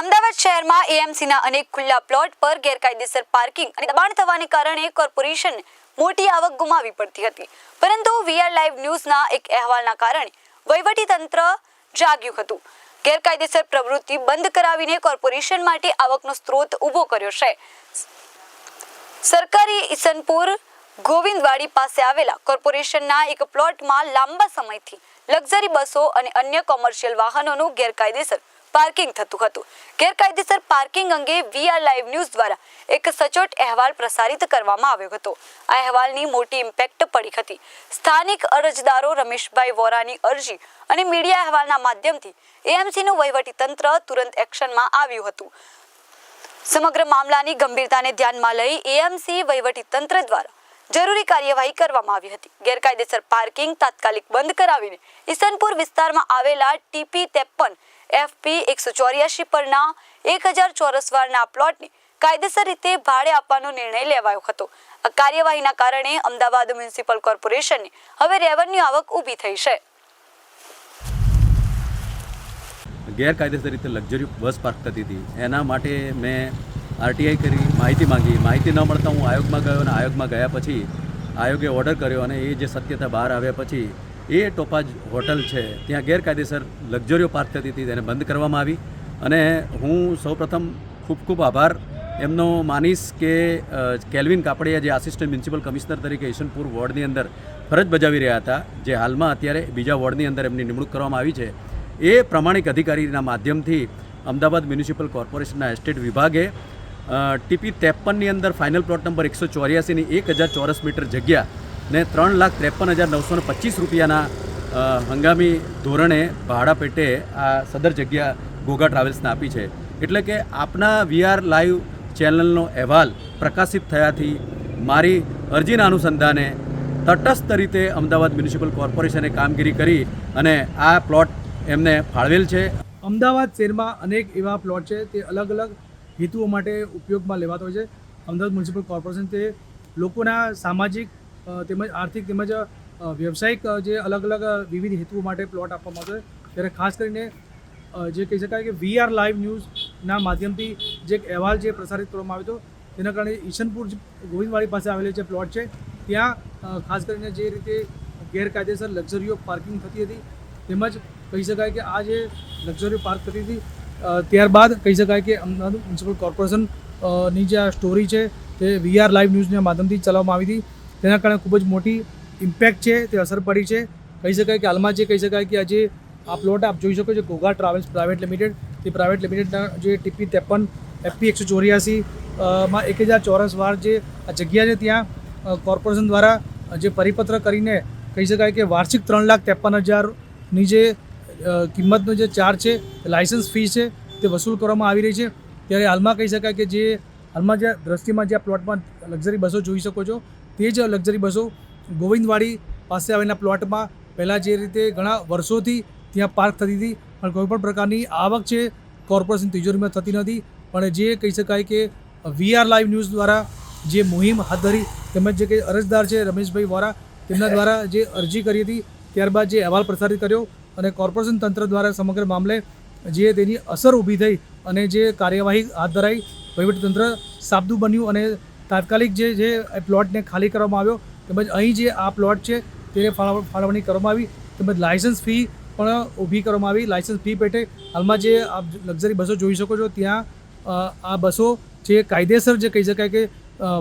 અમદાવાદ શહેરમાં એએમસીના અનેક ખુલ્લા પ્લોટ પર ગેરકાયદેસર પાર્કિંગ અને દબાણ થવાને કારણે કોર્પોરેશનને મોટી આવક ગુમાવી પડતી હતી. પરંતુ વીઆર લાઈવ ન્યૂઝના એક અહેવાલના કારણે વહીવટી તંત્ર જાગ્યું હતું. ગેરકાયદેસર પ્રવૃત્તિ બંધ કરાવીને કોર્પોરેશન માટે આવકનો સ્ત્રોત ઊભો કર્યો છે. સરકારી ઈસનપુર ગોવિંદવાડી પાસે આવેલા કોર્પોરેશનના એક પ્લોટમાં લાંબા સમયથી લક્ઝરી બસો અને અન્ય કોમર્શિયલ વાહનોનું ગેરકાયદેસર પાર્કિંગ થતું હતું. ગેરકાયદેસર પાર્કિંગ અંગે વીઆર લાઈવ ન્યૂઝ દ્વારા એક સચોટ અહેવાલ પ્રસારિત કરવામાં આવ્યો હતો. આ અહેવાલની મોટી ઇમ્પેક્ટ પડી હતી. સ્થાનિક અરજદારો રમેશભાઈ વોરાની અરજી અને મીડિયા અહેવાલના માધ્યમથી એએમસીનું વહીવટી તંત્ર તુરંત એક્શનમાં આવ્યું હતું. સમગ્ર મામલાની ગંભીરતાને ધ્યાનમાં લઈ એએમસી વહીવટી તંત્ર દ્વારા જરૂરી કાર્યવાહી કરવામાં આવી હતી. ગેરકાયદેસર પાર્કિંગ તાત્કાલિક બંધ કરાવીને ઈસનપુર વિસ્તારમાં આવેલા ટીપી ત્રેપન એફપી એકસો ચોર્યાસી પરના એક હજાર ચોરસ વારના પ્લોટને કાયદેસર રીતે ભાડે આપવાનો નિર્ણય લેવાયો હતો. આ કાર્યવાહીના કારણે અમદાવાદ મ્યુનિસિપલ કોર્પોરેશનને હવે રેવન્યુ આવક ઊભી થઈ છે. ગેરકાયદેસર રીતે લક્ઝરી બસ પાર્ક થતી હતી. એના માટે મેં આરટીઆઈ કરી, માહિતી માંગી. માહિતી ન મળતા હું આયોગમાં ગયો અને આયોગમાં ગયા પછી આયોગે ઓર્ડર કર્યો અને એ જે સત્યતા બહાર આવ્યા પછી એ ટોપાજ હોટલ છે, ત્યાં ગેરકાયદેસર લક્ઝરીઓ પાર્ક થતી હતી, તેને બંધ કરવામાં આવી. અને હું સૌપ્રથમ ખૂબ ખૂબ આભાર. એમનો માનીશ કે કેલ્વિન કાપડિયા જે આસિસ્ટન્ટ મ્યુનિસિપલ કમિશનર તરીકે ઈશનપુર વોર્ડની અંદર ફરજ બજાવી રહ્યા હતા, જે હાલમાં અત્યારે બીજા વોર્ડની અંદર એમની નિમણૂક કરવામાં આવી છે, એ પ્રમાણિક અધિકારીના માધ્યમથી અમદાવાદ મ્યુનિસિપલ કોર્પોરેશનના એસ્ટેટ વિભાગે ટીપી ત્રેપનની અંદર ફાઇનલ પ્લોટ નંબર એકસો ચોર્યાસીની એક હજાર ચોરસ મીટર જગ્યા ને ત્રણ લાખ ત્રેપન હજાર નવસો ને પચીસ રૂપિયાના હંગામી ધોરણે ભાડા પેટે આ સદર જગ્યા ગોગા ટ્રાવેલ્સને આપી છે. એટલે કે આપના વીઆર લાઈવ ચેનલનો અહેવાલ પ્રકાશિત થયાથી મારી અરજીના અનુસંધાને તટસ્થ રીતે અમદાવાદ મ્યુનિસિપલ કોર્પોરેશને કામગીરી કરી અને આ પ્લોટ એમને ફાળવેલ છે. અમદાવાદ શહેરમાં અનેક એવા પ્લોટ છે, તે અલગ અલગ હેતુઓ માટે ઉપયોગમાં લેવાતો હોય છે. અમદાવાદ મ્યુનિસિપલ કોર્પોરેશન તે લોકોના સામાજિક તેમજ આર્થિક તેમજ વ્યવસાયિક જે અલગ અલગ વિવિધ હેતુઓ માટે પ્લોટ આપવામાં આવતો ત્યારે ખાસ કરીને જે કહી શકાય કે વીઆર લાઈવ ન્યૂઝના માધ્યમથી જે એક અહેવાલ જે પ્રસારિત કરવામાં આવ્યો હતો. તેના કારણે ઈશનપુર ગોવિંદવાડી પાસે આવેલી જે પ્લોટ છે, ત્યાં ખાસ કરીને જે રીતે ગેરકાયદેસર લક્ઝરીઓ પાર્કિંગ થતી હતી, તેમજ કહી શકાય કે આ જે લક્ઝરી પાર્ક થતી હતી ત્યારબાદ કહી શકાય કે અમદાવાદ મ્યુનિસિપલ કોર્પોરેશનની જે આ સ્ટોરી છે તે વીઆર લાઈવ ન્યૂઝના માધ્યમથી ચલાવવામાં આવી હતી. તેના કારણે ખૂબ જ મોટી ઇમ્પેક્ટ છે, તે અસર પડી છે. કહી શકાય કે હાલમાં જે કહી શકાય કે આજે આ પ્લોટ આપ જોઈ શકો છો ઘોઘા ટ્રાવેલ્સ પ્રાઇવેટ લિમિટેડ. તે પ્રાઇવેટ લિમિટેડના જે ટીપી ત્રેપન એફપી એકસો ચોર્યાસી માં એક હજાર ચોરસ વાર જે આ જગ્યા છે ત્યાં કોર્પોરેશન દ્વારા જે પરિપત્ર કરીને કહી શકાય કે વાર્ષિક ત્રણ લાખ ત્રેપન હજારની જે કિંમતનો જે ચાર્જ છે લાઇસન્સ ફી છે, તે વસૂલ કરવામાં આવી રહી છે. ત્યારે હાલમાં કહી શકાય કે જે હાલમાં જે દ્રષ્ટિમાં જે આ પ્લોટમાં લક્ઝરી બસો જોઈ શકો છો, તે જ લક્ઝરી બસો ગોવિંદવાડી પાસે આવેલા પ્લોટમાં પહેલાં જે રીતે ઘણા વર્ષોથી ત્યાં પાર્ક થતી હતી, પણ કોઈપણ પ્રકારની આવક છે, કોર્પોરેશન તિજોરીમાં થતી નથી. પણ જે કહી શકાય કે વીઆર લાઈવ ન્યૂઝ દ્વારા જે મુહિમ હાથ ધરી, તેમજ જે કંઈ અરજદાર છે રમેશભાઈ વોરા, તેમના દ્વારા જે અરજી કરી હતી, ત્યારબાદ જે અહેવાલ પ્રસારિત કર્યો અને કોર્પોરેશન તંત્ર દ્વારા સમગ્ર મામલે જે તેની અસર ઊભી થઈ અને જે કાર્યવાહી હાથ ધરાઈ, વહીવટીતંત્ર સાબદું બન્યું અને તાત્કાલિક જે જે પ્લોટને ખાલી કરવામાં આવ્યો, તેમજ અહીં જે આ પ્લોટ છે તેને ફાળવ- ફાળવણી કરવામાં આવી, તેમજ લાયસન્સ ફી પણ ઊભી કરવામાં આવી. લાયસન્સ ફી પેટે હાલમાં જે આપ લક્ઝરી બસો જોઈ શકો છો, ત્યાં આ બસો જે કાયદેસર જે કહી શકાય કે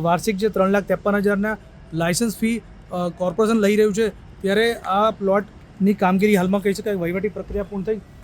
વાર્ષિક જે ત્રણ લાખ ત્રેપન હજારના લાયસન્સ ફી કોર્પોરેશન લઈ રહ્યું છે. ત્યારે આ પ્લોટની કામગીરી હાલમાં કહી શકાય વહીવટી પ્રક્રિયા પૂર્ણ થઈ